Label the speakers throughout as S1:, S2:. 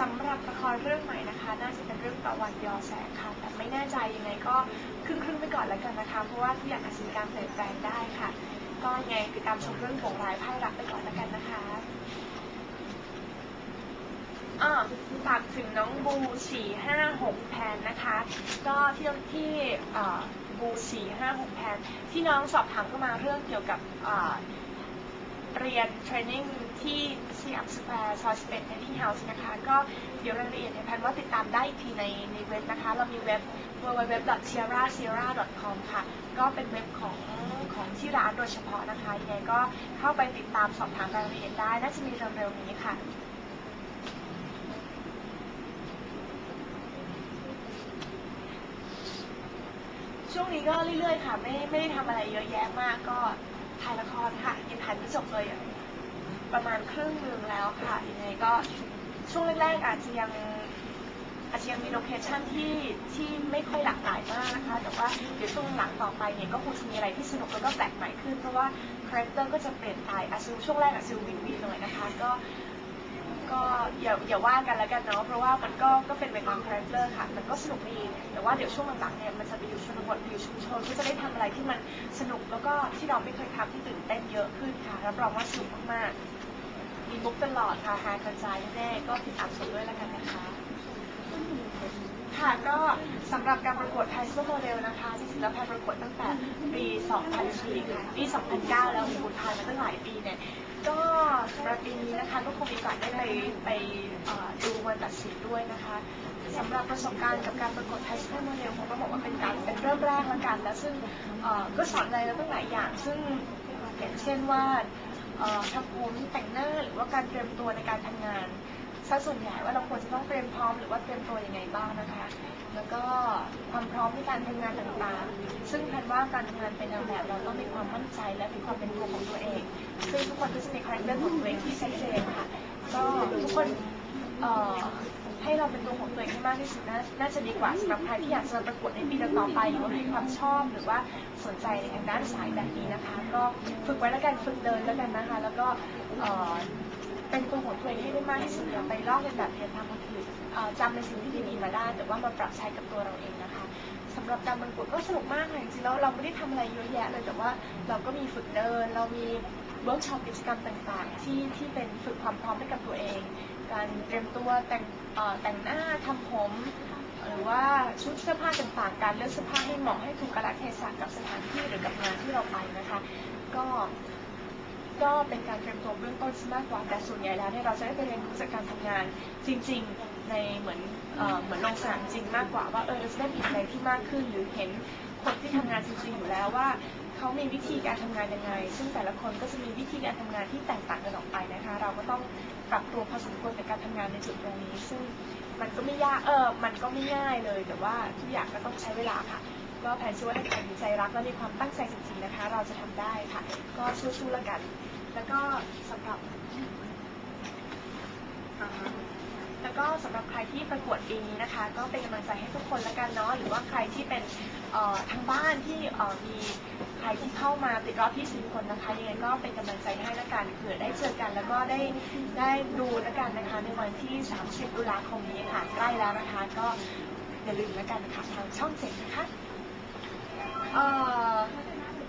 S1: สำหรับละครเรื่องใหม่นะคะ น่าจะเป็นเรื่องประวัติยอแสงค่ะ แต่ไม่แน่ใจยังไงก็ครึ่งครึ่งๆไปก่อนแล้วกันนะคะ เพราะว่าทุกอย่างอาจจะมีการเปลี่ยนแปลงได้ค่ะ ก็ยังไงติดตามชมเรื่องโหงร้ายไพ่รักไปก่อนแล้วกันนะคะอ่าฝากถึงน้องบูสี่ห้าหกแพนนะคะ ก็ที่ที่บูสี่ห้าหกแพนที่น้องสอบถามเข้ามาเรื่องเกี่ยวกับ เรียนเทรนนิ่งที่สยามสแควร์ซอยสเปนเฮดดิ้งเฮาส์นะคะ ก็เดี๋ยวรายละเอียดในยแพนว่าติดตามได้อีกทีในในเว็บนะคะ เรามีเว็บ www.sierra.sierra.com ค่ะ ก็เป็นเว็บของของที่ร้านโดยเฉพาะนะคะยังไงก็เข้าไปติดตามสอบถามรายละเอียดได้ น่าจะมีเร็วๆนี้ค่ะช่วงนี้ก็เรื่อยๆค่ะ ไม่ไม่ได้ทำอะไรเยอะแยะมากก็ ถ่ายละครค่ะยังถ่ายไม่จบเลยอะประมาณครึ่งหนึ่งแล้วค่ะยังไงก็ช่วงแรกๆอาจจะยังอาจจะยังมีโลเคชั่นที่ที่ไม่ค่อยหลากหลายมากนะคะแต่ว่าเดี๋ยวช่วงหลังต่อไปเนี่ยก็คงจะมีอะไรที่สนุกแล้วก็แปลกใหม่ขึ้นเพราะว่าคาแรคเตอร์ก็จะเปลี่ยนไปอาจจะช่วงแรกอาจจะวินวินหน่อยนะคะก็ อย่าอย่าว่ากันแล้วกันเนาะเพราะว่ามันก็ก็เป็นไปตามคาแรคเตอร์ค่ะมันก็สนุกดีแต่ว่าเดี๋ยวช่วงหลังๆเนี่ยมันจะไปอยู่ชนบทไปอยู่ชุมชนก็จะได้ทำอะไรที่มันสนุกแล้วก็ที่เราไม่เคยทำที่ตื่นเต้นเยอะขึ้นค่ะรับรองว่าสนุกมากๆมีมุกตลอดค่ะฮากระจายแน่ๆก็ติดตามชมด้วยแล้วกันนะคะ ค่ะก็สำหรับการประกวดไทยซูเปอร์โมเดลนะคะจริงๆแล้วแพนประกวดตั้งแต่ปี 2004ปี 2009 แล้วบุญผ่านมาตั้งหลายปีเนี่ยก็สำหรับปีนี้นะคะก็คงมีโอกาส ไปดูวันตัดสินด้วยนะคะสำหรับประสบการณ์กับการประกวดไทยซูเปอร์โมเดลผมก็บอกว่าเป็นการเป็นเริ่มแรกละกัน แล้วซึ่งก็สอนอะไรเราตั้งหลายอย่าง ซึ่งอย่างเช่นว่าเอ่อทำผมแต่งหน้าหรือว่าการเตรียมตัวในการทำงานซะส่วนใหญ่ว่าเราควรจะต้องเตรียมพร้อมหรือว่าเตรียมตัวยังไงบ้างนะคะ แล้วก็ความพร้อมในการทำงานต่างๆ ซึ่งแพนว่าการทำงานเป็นนางแบบเราต้องมีความมั่นใจและมีความเป็นตัวของตัวเอง ซึ่งทุกคนก็จะมีคาแรคเตอร์ของตัวเองที่ชัดเจนค่ะ ก็ทุกคนเอ่อให้เราเป็นตัวของตัวเองให้มากที่สุดน่าน่าจะดีกว่าสำหรับใครที่อยากจะประกวดในปีต่อไปหรือว่ามีความชอบหรือว่าสนใจในทางด้านสายแบบนี้นะคะ ก็ฝึกไว้แล้วกันฝึกเดินแล้วกันนะคะ แล้วก็ เป็นตัวของตัวเองให้ได้มากที่สุดอย่าไปลอกเลียนแบบเรียนตามคนอื่นเอ่อจำในสิ่งที่ดีๆมาได้ แต่ว่ามาปรับใช้กับตัวเราเองนะคะสำหรับการประกวดก็สนุกมากค่ะจริงๆแล้วเราไม่ได้ทำอะไรเยอะแยะเลยแต่ว่าเราก็มีฝึกเดิน เรามีเวิร์กช็อปกิจกรรมต่างๆ ที่ที่เป็นฝึกความพร้อมให้กับตัวเอง การเตรียมตัวแต่งเอ่อแต่งหน้าทำผมหรือว่าชุดเสื้อผ้าต่างๆ การเลือกเสื้อผ้าให้เหมาะให้ถูกกาลเทศะกับสถานที่หรือกับงานที่เราไปนะคะ ก็ ก็เป็นการเตรียมตัวเบื้องต้นมากกว่าแต่ส่วนใหญ่แล้วเนี่ยเราจะได้ไปเรียนรู้จากการทำงานจริง ๆในเหมือนเอเหมือนลงสนามจริงมากกว่าว่าเออเราจะได้มีอะไรที่มากขึ้น หรือเห็นคนที่ทำงานจริงๆอยู่แล้วว่าเขามีวิธีการทำงานยังไง ซึ่งแต่ละคนก็จะมีวิธีการทำงานที่แตกต่างกันออกไปนะคะ เราก็ต้องปรับตัวพอสมควรกับการทำงานในจุดตรงนี้ ซึ่งมันก็ไม่ยากเออมันก็ไม่ง่ายเลย แต่ว่าทุกอย่างก็ต้องใช้เวลาค่ะก็แผนชื่อว่าถ้าใครมีใจรักและมีความตั้งใจจริงๆนะคะ เราจะทำได้ค่ะ ก็สู้ๆแล้วกัน แล้วก็สำหรับแล้วก็สำหรับใครที่ประกวดปีนี้นะคะ ก็เป็นกำลังใจให้ทุกคนแล้วกันเนาะหรือว่าใครที่เป็นทางบ้านที่มีใครที่เข้ามาติดรอบที่สิบคนนะคะยังไงก็เป็นกำลังใจให้ล้วกันเผื่อได้เจอกัน แล้วก็ได้ได้ดูล้วกันนะคะ ในวันที่ 30ตุลาคมนี้ค่ะใกล้แล้วนะคะ ก็อย่าลืมล้วกันนะคะทางช่องเจ็ดนะคะเอ่อ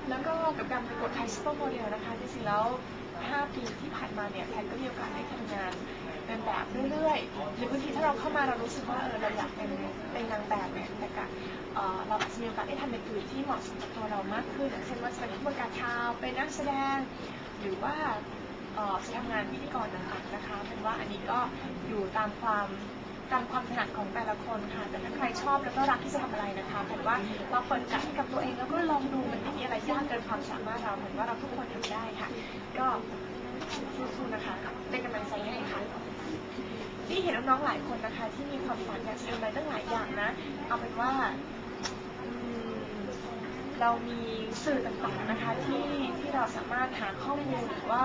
S1: แล้วก็กับการประกวดไทยซูเปอร์โมเดลนะคะจริงๆแล้ว 5 ปีที่ผ่านมาเนี่ยแพนก็มีโอกาสได้ทำงานเป็นแบบเรื่อยๆหรือบางทีถ้าเราเข้ามาเรารู้สึกว่าเออเราอยากเป็นเป็นนางแบบเนี่ยแต่กะเราอาจจะมีโอกาสได้ทำอย่างอื่นที่เหมาะสมกับตัวเรามากขึ้นอย่างเช่นว่าจะเป็นผู้ประกาศข่าวเป็นนักแสดง หรือว่าจะทำงานพิธีกรต่างๆนะคะเป็นว่าอันนี้ก็อยู่ตามความ ตามความถนัดของแต่ละคนค่ะ แต่ถ้าใครชอบแล้วก็รักที่จะทำอะไรนะคะแผนว่าเราเปิดใจให้กับตัวเองแล้วก็ลองดูมันไม่มีอะไรยากเกินความสามารถเราผนว่าเราทุกคนทำได้ค่ะ ก็สู้ๆนะคะเป็นกำลังใจให้ค่ะที่เห็นน้องๆหลายคนนะคะ ที่มีความฝันอยากจะทำอะไรตั้งหลายอย่างนะ เอาเป็นว่าเรามีสื่อต่างๆนะคะที่ที่เราสามารถหาข้อมูลหรือว่า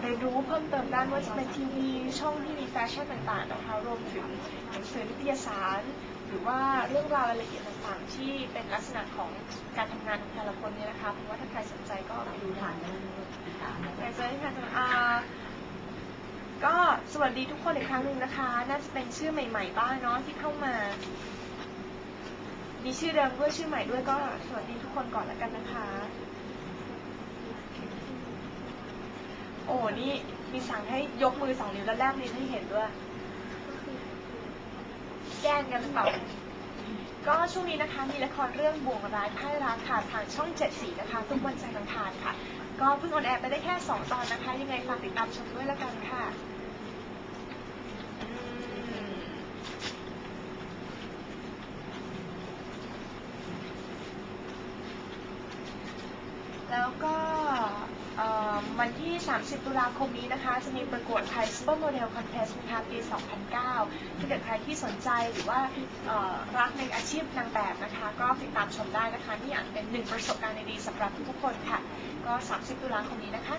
S1: เรียนรู้เพิ่มเติมด้ไม่ว่าจะเป็นทีวีช่องที่มีแฟชั่นต่างๆนะคะรวมถึงหนังสือนิตยสาร หรือว่าเรื่องราวรายละเอียดต่างๆ ที่เป็นลักษณะของการทำงานของแต่ละคนเนี่ยนะคะเพราะว่าถ้าใครสนใจก็ไปดูได้อยากจะให้ค่ะอ่าก็สวัสดีทุกคนอีกครั้งหนึ่งนะคะ น่าจะเป็นชื่อใหม่ ๆ บ้างเนาะที่เข้ามา มีชื่อเดิมด้วยชื่อใหม่ด้วยก็สวัสดีทุกคนก่อนแล้วกันนะคะ โอ้นี่มีสั่งให้ยกมือสองนิ้วแล้วแลบลิ้นให้เห็นด้วย แกล้งกันหรือเปล่า ก็ช่วงนี้นะคะมีละครเรื่องบ่วงร้ายไพ่รักค่ะทางช่องเจ็ดสีนะคะ ทุกวันจันทร์อังคารค่ะ ก็เพิ่งออนแอร์ไปได้แค่สองตอนนะคะ ยังไงฝากติดตามชมด้วยละกันค่ะแล้วก็ วันที่ 30 ตุลาคมนี้นะคะ จะมีประกวดไทยซูเปอร์โมเดลคอนเทสต์นะคะปี 2009 ถ้าเกิดใครที่สนใจหรือว่ารักในอาชีพนางแบบนะคะ ก็ติดตามชมได้นะคะ นี่อาจเป็นหนึ่งประสบการณ์ดีๆสำหรับทุกคนค่ะ ก็ 30 ตุลาคมนี้นะคะ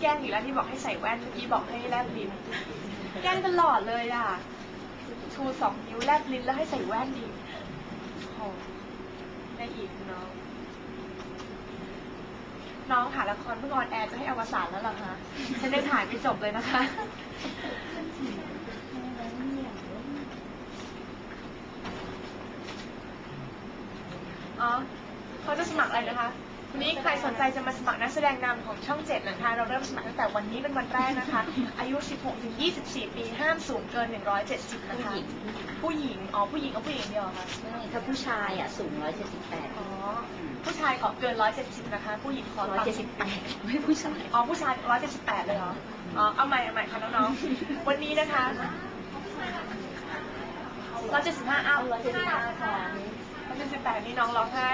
S1: แกล้งอีกแล้วที่บอกให้ใส่แว่นเมื่อกี้บอกให้แลบลิ้นแกล้งตลอดเลยอะชูสองนิ้วแลบลิ้นแล้วให้ใส่แว่นอีโอ้ได้อีกเน้อง น้องค่ะละครเพิ่งออนแอร์จะให้อวสานแล้วเหรอคะฉันได้ถ่ายไม่จบเลยนะคะ อ๋อเขาจะสมัครอะไรนะคะ วันนี้ใครสนใจจะมาสมัครนักแสดงนำของช่องเจ็ดนะคะ เราเริ่มสมัครตั้งแต่วันนี้เป็นวันแรกนะคะ อายุ 16 ถึง 24 ปี ห้ามสูงเกิน 170 นะคะ ผู้หญิง อ๋อ ผู้หญิงเอาผู้หญิงเดียวเหรอค่ะ
S2: ไม่ถ้าผู้ชายอะสูง 178
S1: อ๋อ ผู้ชายขอเกิน 170 นะคะ ผู้หญิงขอต่ำ
S2: 178 ไม่ผู้ชาย
S1: อ๋อ ผู้ชาย 178 เลยเหรอ อ๋อ เอาใหม่เอาใหม่ค่ะน้องๆ วันนี้นะคะ175อ้าว
S2: 175ค่ะ
S1: 178นี่น้องร้องไห้